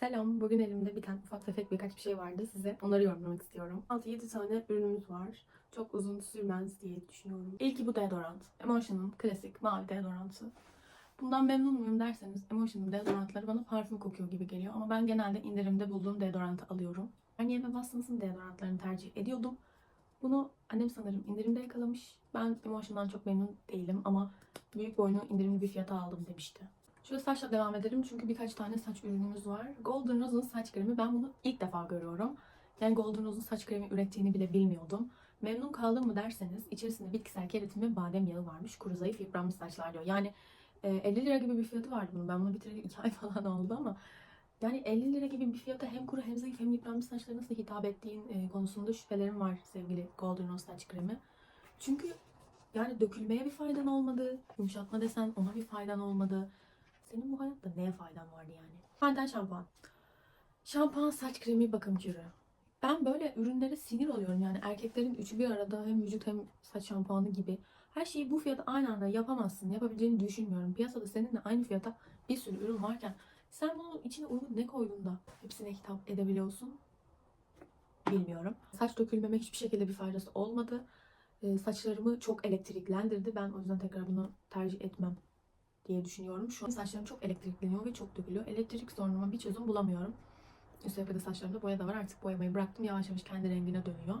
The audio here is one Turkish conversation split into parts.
Selam. Bugün elimde bir tane ufak tefek birkaç bir şey vardı. Size onları yorumlamak istiyorum. 6-7 tane ürünümüz var. Çok uzun sürmez diye düşünüyorum. İlki bu deodorant. Emotion'ın klasik mavi deodorantı. Bundan memnun muyum derseniz Emotion'ın deodorantları bana parfüm kokuyor gibi geliyor. Ama ben genelde indirimde bulduğum deodorantı alıyorum. Garnier ve Watsons'ın deodorantlarını tercih ediyordum. Bunu annem sanırım indirimde yakalamış. Ben Emotion'dan çok memnun değilim ama büyük boyunu indirimli bir fiyata aldım demişti. Şöyle saçla devam edelim çünkü birkaç tane saç ürünümüz var. Golden Rose'un saç kremi ben bunu ilk defa görüyorum. Yani Golden Rose'un saç kremi ürettiğini bile bilmiyordum. Memnun kaldım mı derseniz içerisinde bitkisel keratin ve badem yağı varmış. Kuru zayıf yıpranmış saçlar diyor. Yani e, 50 lira gibi bir fiyatı vardı bunun. Ben bunu bitireli 2 ay falan oldu ama yani 50 lira gibi bir fiyata hem kuru hem zayıf hem yıpranmış saçlara nasıl hitap ettiğin e, konusunda şüphelerim var sevgili Golden Rose saç kremi. Çünkü yani dökülmeye bir faydan olmadı. Yumuşatma desen ona bir faydan olmadı. Senin bu hayatta neye faydan vardı yani? Panten şampuan. Şampuan, saç kremi, bakım kürü. Ben böyle ürünlere sinir oluyorum yani erkeklerin üçü bir arada hem vücut hem saç şampuanı gibi. Her şeyi bu fiyata aynı anda yapamazsın. Yapabileceğini düşünmüyorum. Piyasada seninle aynı fiyata bir sürü ürün varken sen bunun içine uygun ne koydun da hepsine hitap edebiliyorsun? Bilmiyorum. Saç dökülmeme hiçbir şekilde bir faydası olmadı. Ee, saçlarımı çok elektriklendirdi. Ben o yüzden tekrar bunu tercih etmem diye düşünüyorum. Şu an saçlarım çok elektrikleniyor ve çok dökülüyor. Elektrik sorunuma bir çözüm bulamıyorum. Üstelik de saçlarımda boya da var. Artık boyamayı bıraktım. Yavaş yavaş kendi rengine dönüyor.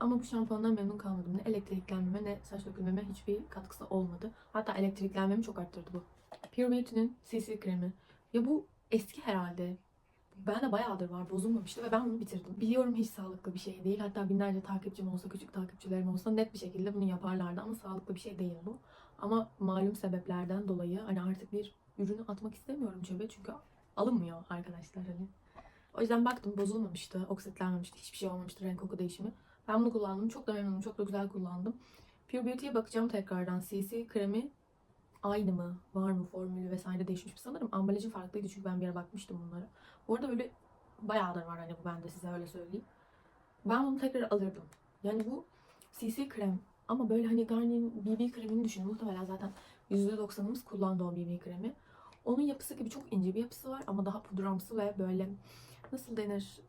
Ama bu şampuandan memnun kalmadım. Ne elektriklenmeme ne saç dökülmeme hiçbir katkısı olmadı. Hatta elektriklenmemi çok arttırdı bu. Pure Beauty'nin CC kremi. Ya bu eski herhalde. Ben de bayağıdır var bozulmamıştı ve ben bunu bitirdim. Biliyorum hiç sağlıklı bir şey değil. Hatta binlerce takipçim olsa, küçük takipçilerim olsa net bir şekilde bunu yaparlardı ama sağlıklı bir şey değil bu. Ama malum sebeplerden dolayı hani artık bir ürünü atmak istemiyorum çöpe çünkü alınmıyor arkadaşlar hani. O yüzden baktım bozulmamıştı, oksitlenmemişti, hiçbir şey olmamıştı renk koku değişimi. Ben bunu kullandım. Çok da memnunum. Çok da güzel kullandım. Pure Beauty'ye bakacağım tekrardan. CC kremi aynı mı? Var mı? Formülü vesaire değişmiş mi? Sanırım ambalajı farklıydı çünkü ben bir ara bakmıştım bunlara. Bu arada böyle bayağıdır var hani bu bende size öyle söyleyeyim. Ben bunu tekrar alırdım. Yani bu CC krem ama böyle hani Garnier'in BB kremini düşünün. Muhtemelen zaten %90'ımız kullandı o BB kremi. Onun yapısı gibi çok ince bir yapısı var ama daha pudramsı ve böyle nasıl denir?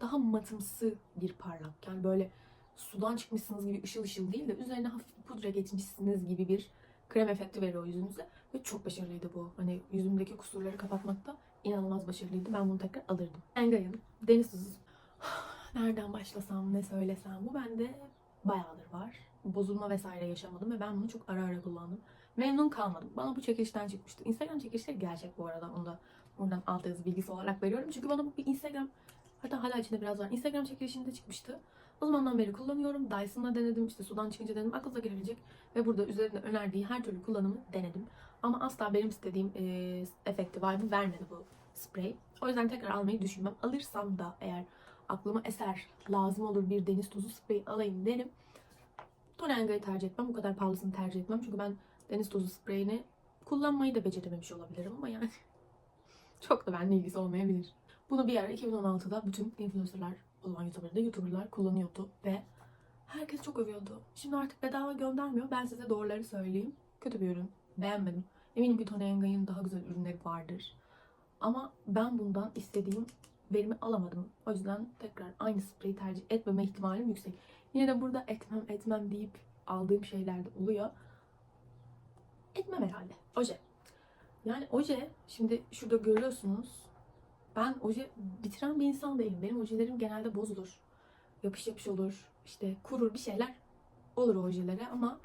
Daha matımsı bir parlak. Yani böyle sudan çıkmışsınız gibi ışıl ışıl değil de üzerine hafif pudra geçmişsiniz gibi bir krem efekti veriyor yüzünüze. Ve çok başarılıydı bu. Hani yüzümdeki kusurları kapatmakta inanılmaz başarılıydı. Ben bunu tekrar alırdım. Engay'ın deniz tuzu. Nereden başlasam, ne söylesem bu bende bayağıdır var. Bozulma vesaire yaşamadım ve ben bunu çok ara ara kullandım. Memnun kalmadım. Bana bu çekilişten çıkmıştı. Instagram çekilişleri gerçek bu arada. Onu da buradan alt yazı bilgisi olarak veriyorum. Çünkü bana bu bir Instagram hatta hala içinde biraz var. Instagram çekilişinde çıkmıştı. O zamandan beri kullanıyorum. Dyson'la denedim. işte sudan çıkınca denedim. Aklınıza gelebilecek. Ve burada üzerinde önerdiği her türlü kullanımı denedim. Ama asla benim istediğim e, efekti, vibe'ı vermedi bu sprey. O yüzden tekrar almayı düşünmem. Alırsam da eğer aklıma eser, lazım olur bir deniz tuzu sprey alayım derim. Tonenga'yı tercih etmem. Bu kadar pahalısını tercih etmem. Çünkü ben deniz tuzu spreyini kullanmayı da becerememiş olabilirim ama yani çok da benimle ilgisi olmayabilir. Bunu bir ara 2016'da bütün influencerlar, o zaman YouTuber'da YouTuber'lar kullanıyordu ve herkes çok övüyordu. Şimdi artık bedava göndermiyor. Ben size doğruları söyleyeyim. Kötü bir ürün. Beğenmedim. Eminim ki Tony Engay'ın daha güzel ürünleri vardır. Ama ben bundan istediğim verimi alamadım. O yüzden tekrar aynı spreyi tercih etmeme ihtimalim yüksek. Yine de burada etmem etmem deyip aldığım şeyler de oluyor. Etmem herhalde. Oje. Yani oje şimdi şurada görüyorsunuz. Ben oje bitiren bir insan değilim. Benim ojelerim genelde bozulur. Yapış yapış olur. işte kurur bir şeyler olur ojelere ama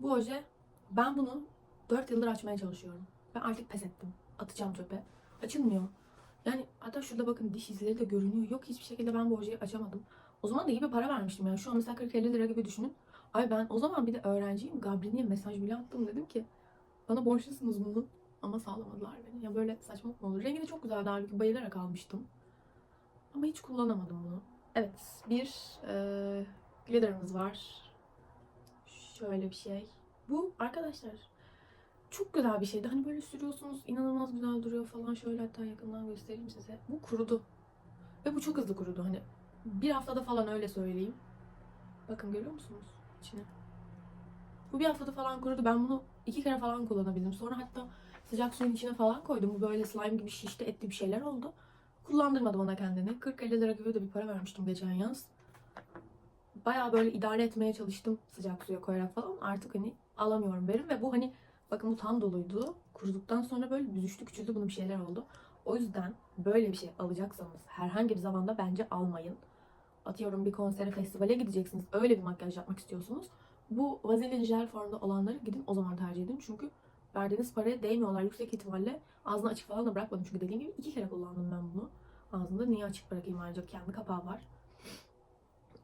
bu oje ben bunu 4 yıldır açmaya çalışıyorum. Ben artık pes ettim. Atacağım çöpe. Açılmıyor. Yani hatta şurada bakın diş izleri de görünüyor. Yok hiçbir şekilde ben bu ojeyi açamadım. O zaman da iyi bir para vermiştim yani. Şu an mesela 40-50 lira gibi düşünün. Ay ben o zaman bir de öğrenciyim. Gabriel'e mesaj bile attım. Dedim ki bana borçlusunuz bunu. Ama sağlamadılar beni. Ya böyle saçmalık mı olur? Rengi de çok güzeldi halbuki bayılarak almıştım. Ama hiç kullanamadım bunu. Evet bir e, glitter'ımız var. Şöyle bir şey. Bu arkadaşlar çok güzel bir şeydi. Hani böyle sürüyorsunuz inanılmaz güzel duruyor falan. Şöyle hatta yakından göstereyim size. Bu kurudu. Ve bu çok hızlı kurudu. Hani bir haftada falan öyle söyleyeyim. Bakın görüyor musunuz içine? Bu bir haftada falan kurudu. Ben bunu iki kere falan kullanabildim. Sonra hatta Sıcak suyun içine falan koydum. Bu böyle slime gibi şişti etli bir şeyler oldu. Kullandırmadım ona kendini. 40-50 lira gibi de bir para vermiştim geçen yaz. Bayağı böyle idare etmeye çalıştım sıcak suya koyarak falan. Artık hani alamıyorum benim ve bu hani bakın bu tam doluydu. Kuruduktan sonra böyle büzüştü küçüldü bunun bir şeyler oldu. O yüzden böyle bir şey alacaksanız herhangi bir zamanda bence almayın. Atıyorum bir konsere, festivale gideceksiniz. Öyle bir makyaj yapmak istiyorsunuz. Bu vazelin jel formda olanları gidin o zaman tercih edin. Çünkü verdiğiniz paraya değmiyorlar yüksek ihtimalle. Ağzını açık falan da bırakmadım. Çünkü dediğim gibi iki kere kullandım ben bunu. Ağzımda niye açık bırakayım ayrıca kendi kapağı var.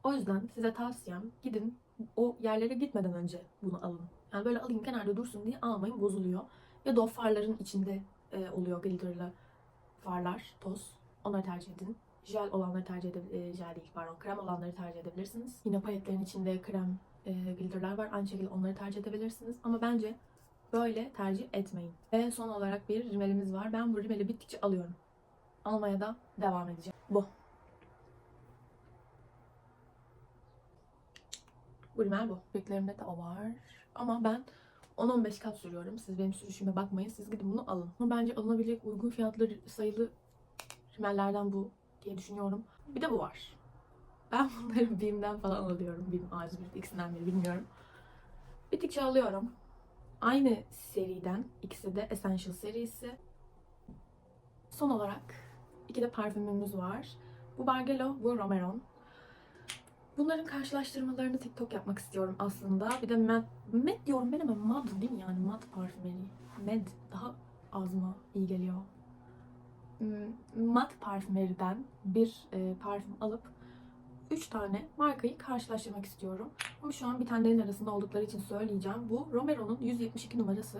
O yüzden size tavsiyem gidin o yerlere gitmeden önce bunu alın. Yani böyle alayım kenarda dursun diye almayın bozuluyor. Ya da o farların içinde e, oluyor glitterlı farlar, toz. Onları tercih edin. Jel olanları tercih edebilirsiniz. Jel değil pardon. Krem olanları tercih edebilirsiniz. Yine paletlerin içinde krem e, glitterler var. Aynı şekilde onları tercih edebilirsiniz. Ama bence böyle tercih etmeyin. Ve son olarak bir rimelimiz var. Ben bu rimeli bittikçe alıyorum. Almaya da devam edeceğim. Bu. Bu rimel bu. Beklerimde de o var. Ama ben 10-15 kat sürüyorum. Siz benim sürüşüme bakmayın. Siz gidin bunu alın. Ama bence alınabilecek uygun fiyatlı sayılı rimellerden bu diye düşünüyorum. Bir de bu var. Ben bunları BİM'den falan alıyorum. BİM, A101 ikisinden biri bilmiyorum. Bittikçe alıyorum. Aynı seriden. ikisi de Essential serisi. Son olarak iki de parfümümüz var. Bu Bargello, bu Romeron. Bunların karşılaştırmalarını TikTok yapmak istiyorum aslında. Bir de Med, Med diyorum ben ama Mad değil mi yani? Mad parfümeri. Med daha ağzıma iyi geliyor. Hmm, Mad parfümeriden bir e, parfüm alıp 3 tane markayı karşılaştırmak istiyorum. Ama şu an bir tanelerin arasında oldukları için söyleyeceğim. Bu Romero'nun 172 numarası.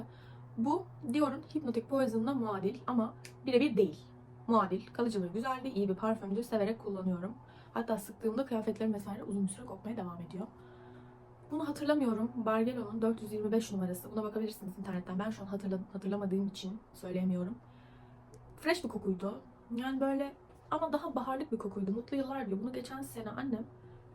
Bu Dior'un Hypnotic Poison'la muadil ama birebir değil. Muadil. Kalıcılığı güzel ve iyi bir parfümdür. Severek kullanıyorum. Hatta sıktığımda kıyafetlerim vesaire uzun bir süre kokmaya devam ediyor. Bunu hatırlamıyorum. Bargello'nun 425 numarası. Buna bakabilirsiniz internetten. Ben şu an hatırladım, hatırlamadığım için söyleyemiyorum. Fresh bir kokuydu. Yani böyle ama daha baharlık bir kokuydu. Mutlu yıllar diyor. Bunu geçen sene annem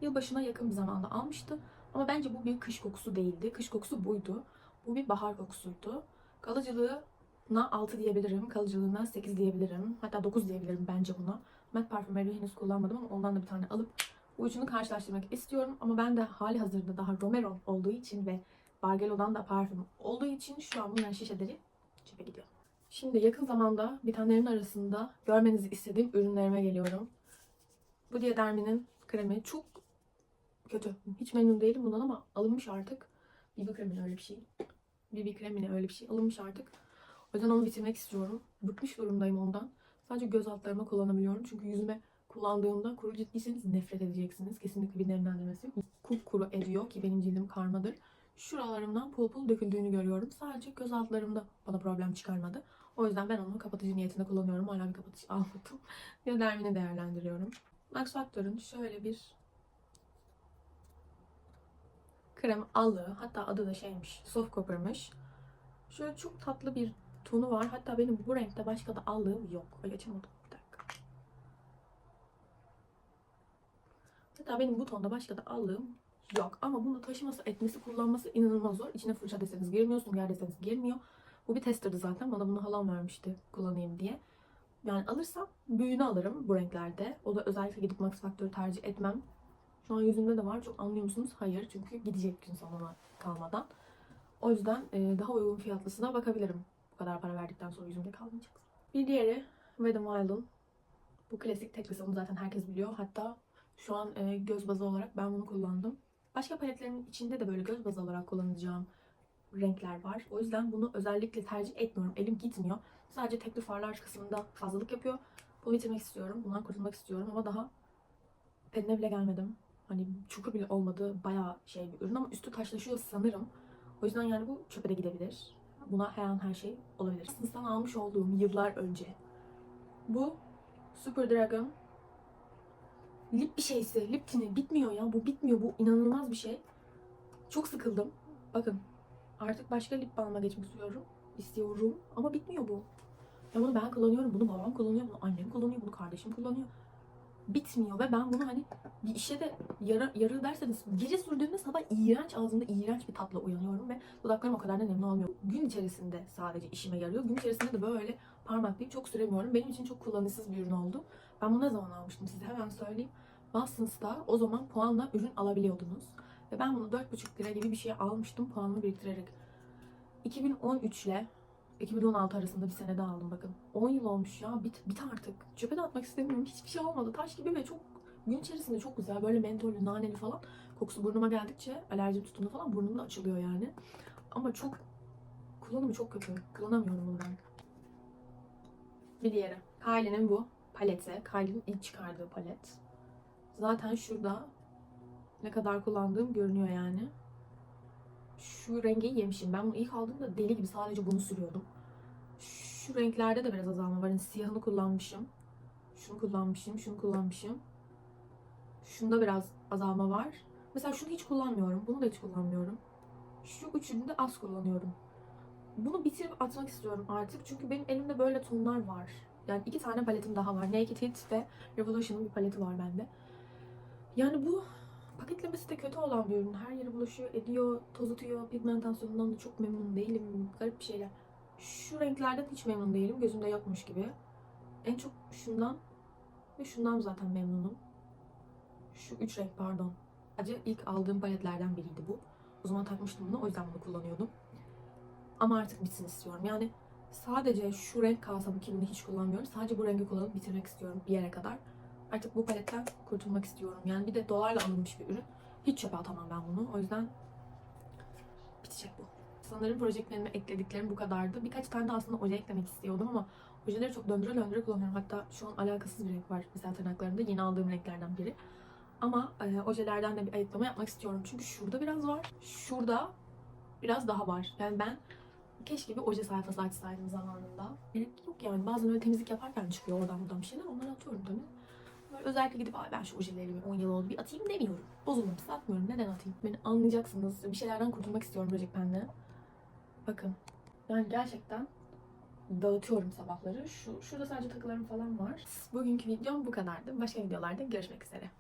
yılbaşına yakın bir zamanda almıştı. Ama bence bu bir kış kokusu değildi. Kış kokusu buydu. Bu bir bahar kokusuydu. Kalıcılığına 6 diyebilirim. Kalıcılığına 8 diyebilirim. Hatta 9 diyebilirim bence buna. Matte parfümeri henüz kullanmadım ama ondan da bir tane alıp bu karşılaştırmak istiyorum. Ama ben de hali hazırda daha Romero olduğu için ve Bargello'dan da parfüm olduğu için şu an bunların şişeleri çöpe gidiyor. Şimdi yakın zamanda bitenlerin arasında görmenizi istediğim ürünlerime geliyorum. Bu Diadermi'nin kremi çok kötü. Hiç memnun değilim bundan ama alınmış artık. BB kremine öyle bir şey. BB kremine öyle bir şey alınmış artık. O yüzden onu bitirmek istiyorum. Bıkmış durumdayım ondan. Sadece göz altlarıma kullanabiliyorum. Çünkü yüzüme kullandığımda kuru ciltliyseniz nefret edeceksiniz. Kesinlikle bir nemlendirmesi yok. Kupkuru ediyor ki benim cildim karmadır. Şuralarımdan pul pul döküldüğünü görüyorum. Sadece göz altlarımda bana problem çıkarmadı. O yüzden ben onu kapatıcı niyetinde kullanıyorum. Hala bir kapatıcı almadım. Biodermini değerlendiriyorum. Max Factor'ın şöyle bir krem allığı. Hatta adı da şeymiş. Soft Copper'mış. Şöyle çok tatlı bir tonu var. Hatta benim bu renkte başka da aldığım yok. Ay açamadım. Bir dakika. Hatta benim bu tonda başka da aldığım yok. Ama bunu taşıması, etmesi, kullanması inanılmaz zor. İçine fırça deseniz girmiyor, sünger deseniz girmiyor. Bu bir testerdı zaten. Bana bunu halam vermişti kullanayım diye. Yani alırsam büyüğünü alırım bu renklerde. O da özellikle gidip Max Factor'ı tercih etmem. Şu an yüzümde de var. Çok anlıyor musunuz? Hayır. Çünkü gidecek gün sonuna kalmadan. O yüzden daha uygun fiyatlısına bakabilirim. Kadar para verdikten sonra yüzümde kalmayacak. Bir diğeri Wet n Wild'ın. Bu klasik tek onu zaten herkes biliyor. Hatta şu an e, göz bazı olarak ben bunu kullandım. Başka paletlerimin içinde de böyle göz bazı olarak kullanacağım renkler var. O yüzden bunu özellikle tercih etmiyorum. Elim gitmiyor. Sadece tekli farlar kısmında fazlalık yapıyor. Bunu bitirmek istiyorum. Bundan kurtulmak istiyorum ama daha eline bile gelmedim. Hani çukur bile olmadı. Bayağı şey bir ürün ama üstü taşlaşıyor sanırım. O yüzden yani bu çöpe de gidebilir. Buna her an her şey olabilir. Sınıftan almış olduğum yıllar önce. Bu Super Dragon lip bir şeysi. Lip tini. Bitmiyor ya. Bu bitmiyor. Bu inanılmaz bir şey. Çok sıkıldım. Bakın. Artık başka lip balma geçmek istiyorum. İstiyorum. Ama bitmiyor bu. Ya bunu ben kullanıyorum. Bunu babam kullanıyor. Bunu annem kullanıyor. Bunu kardeşim kullanıyor. Bitmiyor ve ben bunu hani bir işe de yara, yarı derseniz gece sürdüğümde sabah iğrenç ağzımda iğrenç bir tatla uyanıyorum ve dudaklarım o kadar da nemli olmuyor. Gün içerisinde sadece işime yarıyor. Gün içerisinde de böyle parmaklayıp çok süremiyorum. Benim için çok kullanışsız bir ürün oldu. Ben bunu ne zaman almıştım size hemen söyleyeyim. Watsons'ta o zaman puanla ürün alabiliyordunuz. Ve ben bunu 4,5 lira gibi bir şey almıştım puanımı biriktirerek. 2013 ile 2016 arasında bir senede aldım bakın. 10 yıl olmuş ya. Bit, bit artık. Çöpe de atmak istemiyorum. Hiçbir şey olmadı. Taş gibi ve çok gün içerisinde çok güzel. Böyle mentollü, naneli falan. Kokusu burnuma geldikçe alerjim tuttuğunda falan burnum da açılıyor yani. Ama çok kullanımı çok kötü. Kullanamıyorum bunu ben. Bir diğeri. Kylie'nin bu paleti. Kylie'nin ilk çıkardığı palet. Zaten şurada ne kadar kullandığım görünüyor yani. Şu rengi yemişim. Ben bunu ilk aldığımda deli gibi sadece bunu sürüyordum. Şu renklerde de biraz azalma var. Yani siyahını kullanmışım. Şunu kullanmışım, şunu kullanmışım. Şunda biraz azalma var. Mesela şunu hiç kullanmıyorum. Bunu da hiç kullanmıyorum. Şu üçünü de az kullanıyorum. Bunu bitirip atmak istiyorum artık. Çünkü benim elimde böyle tonlar var. Yani iki tane paletim daha var. Naked Hits ve Revolution'ın bir paleti var bende. Yani bu paketlemesi de kötü olan bir ürün. Her yere bulaşıyor, ediyor, tozutuyor. Pigmentasyonundan da çok memnun değilim. Garip bir şeyler. Şu renklerden hiç memnun değilim. Gözümde yokmuş gibi. En çok şundan ve şundan zaten memnunum. Şu üç renk pardon. Sadece ilk aldığım paletlerden biriydi bu. O zaman takmıştım bunu. O yüzden bunu kullanıyordum. Ama artık bitsin istiyorum. Yani sadece şu renk kalsa bu kimini hiç kullanmıyorum. Sadece bu rengi kullanıp bitirmek istiyorum bir yere kadar. Artık bu paletten kurtulmak istiyorum. Yani bir de dolarla alınmış bir ürün. Hiç çöpe atamam ben bunu. O yüzden bitecek bu. Sanırım projektlerime eklediklerim bu kadardı. Birkaç tane de aslında oje eklemek istiyordum ama ojeleri çok döndüre döndüre kullanıyorum. Hatta şu an alakasız bir renk var mesela tırnaklarımda. Yeni aldığım renklerden biri. Ama e, ojelerden de bir ayıklama yapmak istiyorum. Çünkü şurada biraz var. Şurada biraz daha var. Yani ben keşke bir oje sayfası açsaydım zamanında. Gerek yok yani. Bazen öyle temizlik yaparken çıkıyor oradan buradan bir şeyler. Onları atıyorum tabii. Böyle özellikle gidip Ay ben şu ojelerimi 10 yıl oldu bir atayım demiyorum. Bozulmamışsa atmıyorum. Neden atayım? Beni anlayacaksınız. Bir şeylerden kurtulmak istiyorum Project Pen'le. Bakın. Yani gerçekten dağıtıyorum sabahları. Şu, şurada sadece takılarım falan var. Bugünkü videom bu kadardı. Başka videolarda görüşmek üzere.